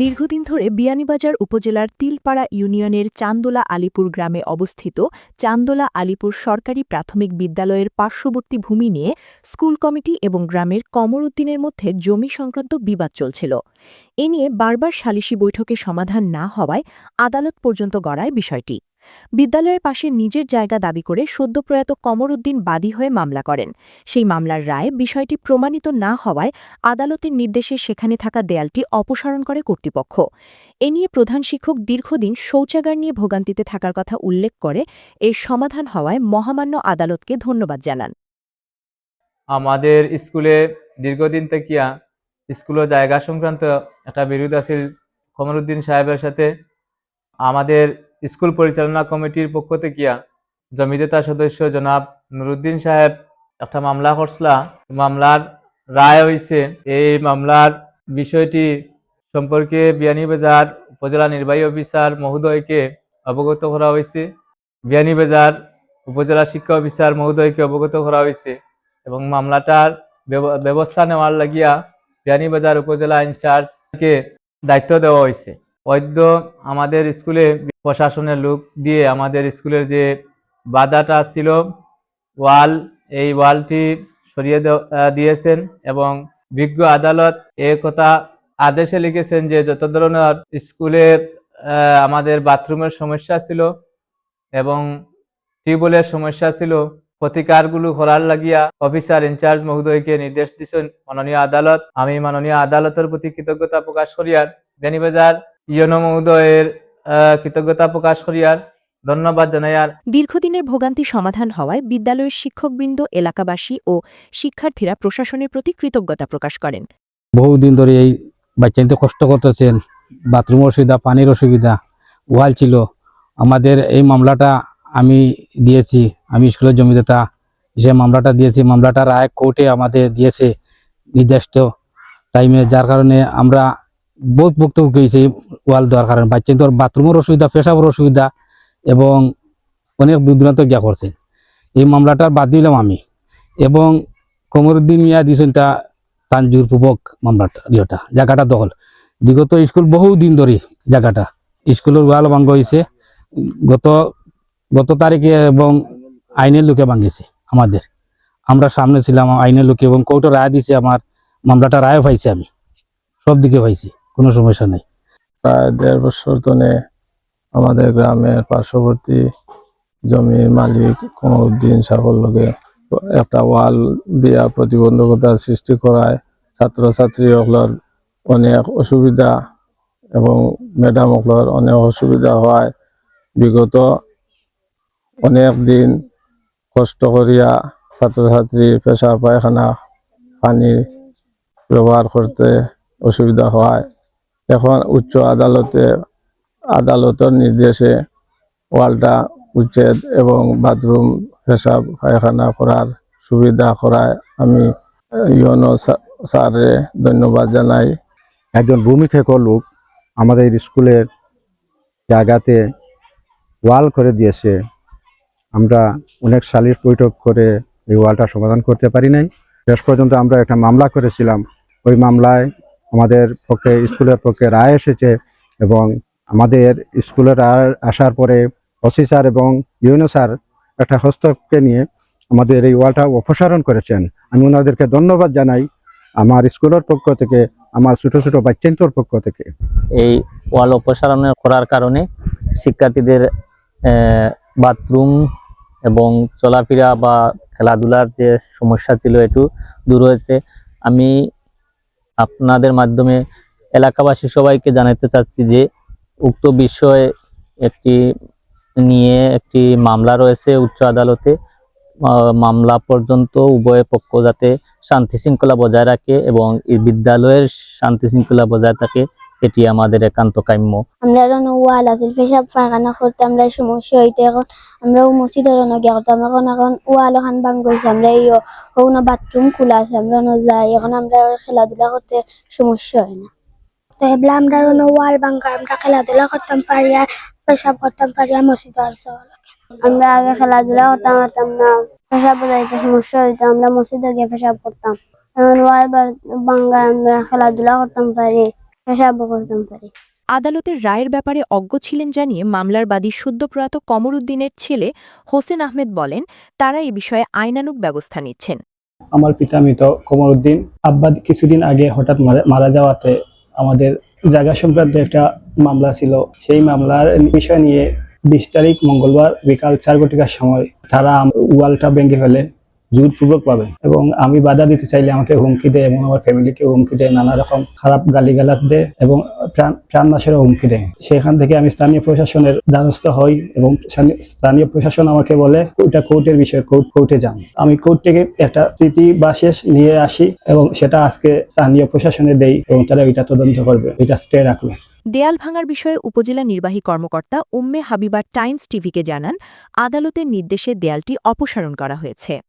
দীর্ঘদিন ধরে বিয়ানীবাজার উপজেলার তিলপাড়া ইউনিয়নের চান্দোলা আলিপুর গ্রামে অবস্থিত চান্দোলা আলিপুর সরকারি প্রাথমিক বিদ্যালয়ের পার্শ্ববর্তী ভূমি নিয়ে স্কুল কমিটি এবং গ্রামের কমর উদ্দিনের মধ্যে জমি সংক্রান্ত বিবাদ চলছিল। এ নিয়ে বারবার সালিশি বৈঠকে সমাধান না হওয়ায় আদালত পর্যন্ত গড়ায় বিষয়টি। বিদ্যালয়ের পাশে নিজের জায়গা দাবি করে সদ্যপ্রয়াত কমর উদ্দিন বাদী হয়ে মামলা করেন। সেই মামলার রায়ে বিষয়টি প্রমাণিত না হওয়ায় আদালতের নির্দেশে সেখানে থাকা দেয়ালটি অপসারণ করে কর্তৃপক্ষ। এ নিয়ে প্রধান শিক্ষক দীর্ঘদিন শৌচাগার নিয়ে ভোগান্তিতে থাকার কথা উল্লেখ করে এর সমাধান হওয়ায় মহামান্য আদালতকে ধন্যবাদ জানান। আমাদের স্কুলে দীর্ঘদিন থেকিয়া স্কুলের জায়গা সংক্রান্ত একটা বিরোধ আছিল কমরুদ্দিন সাহেবের সাথে আমাদের স্কুল পরিচালনা কমিটির পক্ষ থেকিয়া জমিদাতা সদস্য জনাব নুরুদ্দিন সাহেব একটা মামলা করছিলা মামলার রায় হয়েছে এই মামলার বিষয়টি সম্পর্কে বিয়ানীবাজার উপজেলা নির্বাহী অফিসার মহোদয়কে অবগত করা হয়েছে বিয়ানীবাজার উপজেলা শিক্ষা অফিসার মহোদয়কে অবগত করা হয়েছে এবং মামলাটার ব্যব- ব্যবস্থা নেওয়ার লাগিয়া বিয়ানীবাজার উপজেলা ইনচার্জকে দায়িত্ব দেওয়া হয়েছে অদ্য আমাদের স্কুলে প্রশাসনের লোক দিয়ে আমাদের স্কুলের যে বাধাটা ছিল, ওয়াল, এই ওয়ালটি সরিয়ে দিয়েছেন এবং বিজ্ঞ আদালত এ কথা আদেশে লিখেছেন যে যত ধরনের স্কুলে আমাদের বাথরুমের সমস্যা ছিল এবং টিউবওয়েলের সমস্যা ছিল, প্রতিকারগুলো করার লাগিয়া অফিসার ইনচার্জ মহোদয়কে নির্দেশ দিচ্ছেন মাননীয় আদালত। আমি মাননীয় আদালতের প্রতি কৃতজ্ঞতা প্রকাশ করিয়ার বেনিবাজার ইয়নো মহোদয়ের কৃতজ্ঞতা প্রকাশ করিয়ার ধন্যবাদ জানাইয়ার দীর্ঘদিনের ভোগান্তি সমাধান হওয়ায় বিদ্যালয়ের শিক্ষকবৃন্দ এলাকাবাসী ও শিক্ষার্থীরা প্রশাসনের প্রতি কৃতজ্ঞতা প্রকাশ করেন। বহুদিন ধরে এই বাচ্চাদের কষ্ট করতেছেন বাথরুম অসুবিধা পানির অসুবিধা ওয়াল ছিল। আমাদের এই মামলাটা আমি দিয়েছি আমি স্কুলের জমিদাতা যে মামলাটা দিয়েছি। মামলাটা রায় কোর্টে আমাদের দিয়েছে নির্দিষ্ট টাইমে যার কারণে আমরা বহুত বক্তব্য হয়েছে ওয়াল দেওয়ার কারণে। বাচ্চাদের বাথরুমের অসুবিধা, পেশাবের অসুবিধা এবং অনেক দূর দূরান্ত গিয়া করছে এই মামলাটার বাদ দিলাম আমি এবং কমরুদ্দিন মিয়া দিয়েছেন তা তানজুর পূবক মামলাটা, ইয়েটা, জায়গাটা দখল। বিগত স্কুল বহু দিন ধরে জায়গাটা। স্কুলের ওয়াল ভাঙ্গ হয়েছে, গত গত তারিখে এবং আইনের লোকে ভাঙ্গিছে আমাদের। আমরা সামনে ছিলাম আইনের লোকে এবং কোর্টে রায় দিছে আমার, মামলাটা রায় পাইছি আমি, সব দিকে পাইছি। কোনো সমস্যা নেই। প্রায় দেড় বছর ধরে আমাদের গ্রামের পার্শ্ববর্তী জমির মালিক কমরুদ্দিন সাগর লোকে একটা ওয়াল দিয়া প্রতিবন্ধকতা সৃষ্টি করায়। ছাত্রছাত্রী সকলের অনেক অসুবিধা এবং ম্যাডাম সকলের অনেক অসুবিধা হওয়ায় বিগত অনেক দিন কষ্ট করিয়া ছাত্রছাত্রী পেশা পায়খানা, পানি ব্যবহার করতে অসুবিধা হওয়ায় এখন উচ্চ আদালতে, আদালতের নির্দেশে ওয়ালটা উচ্ছেদ এবং বাথরুম পেশাব, পায়খানা করার সুবিধা করায়। আমি ইউনো স্যারে ধন্যবাদ জানাই। একজন ভূমিক্ষেক লোক আমাদের স্কুলের জায়গাতে ওয়াল করে দিয়েছে। আমরা অনেক সালিশ বৈঠক করে এই ওয়ালটা সমাধান করতে পারি নাই। শেষ পর্যন্ত আমরা একটা মামলা করেছিলাম। ওই মামলায় আমাদের পক্ষে, স্কুলের পক্ষে রায় এসেছে এবং আমাদের স্কুলের আসার পরে ওসি স্যার এবং ইউনো স্যার একটা হস্তক্ষেপকে নিয়ে আমাদের এই ওয়ালটা অপসারণ করেছেন। আমি ওনাদেরকে ধন্যবাদ জানাই আমার স্কুলের পক্ষ থেকে, আমার ছোট ছোট বাচ্চান্তর পক্ষ থেকে। এই ওয়াল অপসারণ করার কারণে শিক্ষার্থীদের বাথরুম এবং চলাফেরা বা খেলাধুলার যে সমস্যা ছিল একটু দূর হয়েছে। আমি আপনাদের মাধ্যমে এলাকাবাসী সবাইকে জানাতে চাচ্ছি যে উক্ত বিষয়ে একটি নিয়ে একটি মামলা রয়েছে উচ্চ আদালতে। মামলা পর্যন্ত উভয় পক্ষ যাতে শান্তি শৃঙ্খলা বজায় রাখে এবং এই বিদ্যালয়ের শান্তি শৃঙ্খলা বজায় থাকে এটি আমাদের একান্ত কাম্য। আমরা ওয়াল আছিল পেশাব পায়খানা করতে আমরা সমস্যা হইতে এখন আমরা ও মসজিদ গিয়ে করতাম এখন এখন ওয়াল ওখান ভাঙ গেছে আমরা এই ওখানে বাথরুম খোলা আছে আমরা ওখানে যাই এখন আমরা খেলাধুলা করতে সমস্যা হয় না। তো এগুলা আমরা ওখানে ওয়াল ভাঙা আমরা খেলাধুলা করতাম পারি আর পেশাব করতাম পারি আর মসজিদ আসছে আমরা আগে খেলাধুলা করতাম পারতাম না পেশাব যাইতে সমস্যা হইতো আমরা মসজিদে গিয়ে পেশাব করতাম এখন ওয়াল ভাঙা আমরা খেলাধুলা করতাম পারি আদালতের রায়ের ব্যাপারে অজ্ঞ ছিলেন জানিয়ে মামলার বাদী সদ্যপ্রয়াত কমরুদ্দিনের ছেলে হোসেন আহমেদ বলেন তারা এ বিষয়ে আইনানুগ ব্যবস্থা নিচ্ছেন। আমার পিতা মৃত কমরউদ্দিন আব্বা কিছুদিন আগে হঠাৎ মারা- মারা যাওয়াতে আমাদের জায়গা সংক্রান্ত একটা মামলা ছিল। সেই মামলার বিষয় নিয়ে বিশ তারিখ মঙ্গলবার বিকাল চার ঘটিকার সময় তারা ওয়ালটা ভেঙে ফেলে। জোরপূর্বক পাবে। এবং আমি বাধা দিতে চাইলে আমাকে হুমকি দেয় এবং আমার ফ্যামিলিকে হুমকি দেয় নানা রকম খারাপ গালিগালাজ দেয় এবং প্রাণ, প্রাণনাশেরও হুমকি দেয়। সেখান থেকে আমি স্থানীয় প্রশাসনের দ্বারস্থ হই এবং স্থানীয়- প্রশাসন আমাকে বলে, ওইটা কোর্টের বিষয়ে কোর্ট কোর্টে যান। আমি কোর্ট থেকে একটা স্মৃতি বা শেষ নিয়ে আসি এবং সেটা আজকে স্থানীয় প্রশাসনে দেই এবং তারা এটা তদন্ত করবে এটা স্টে রাখবে। দেয়াল ভাঙার বিষয়ে উপজেলা নির্বাহী কর্মকর্তা উম্মে হাবিবা টাইমস টিভিকে জানান, আদালতের নির্দেশে দেয়ালটি অপসারণ করা হয়েছে।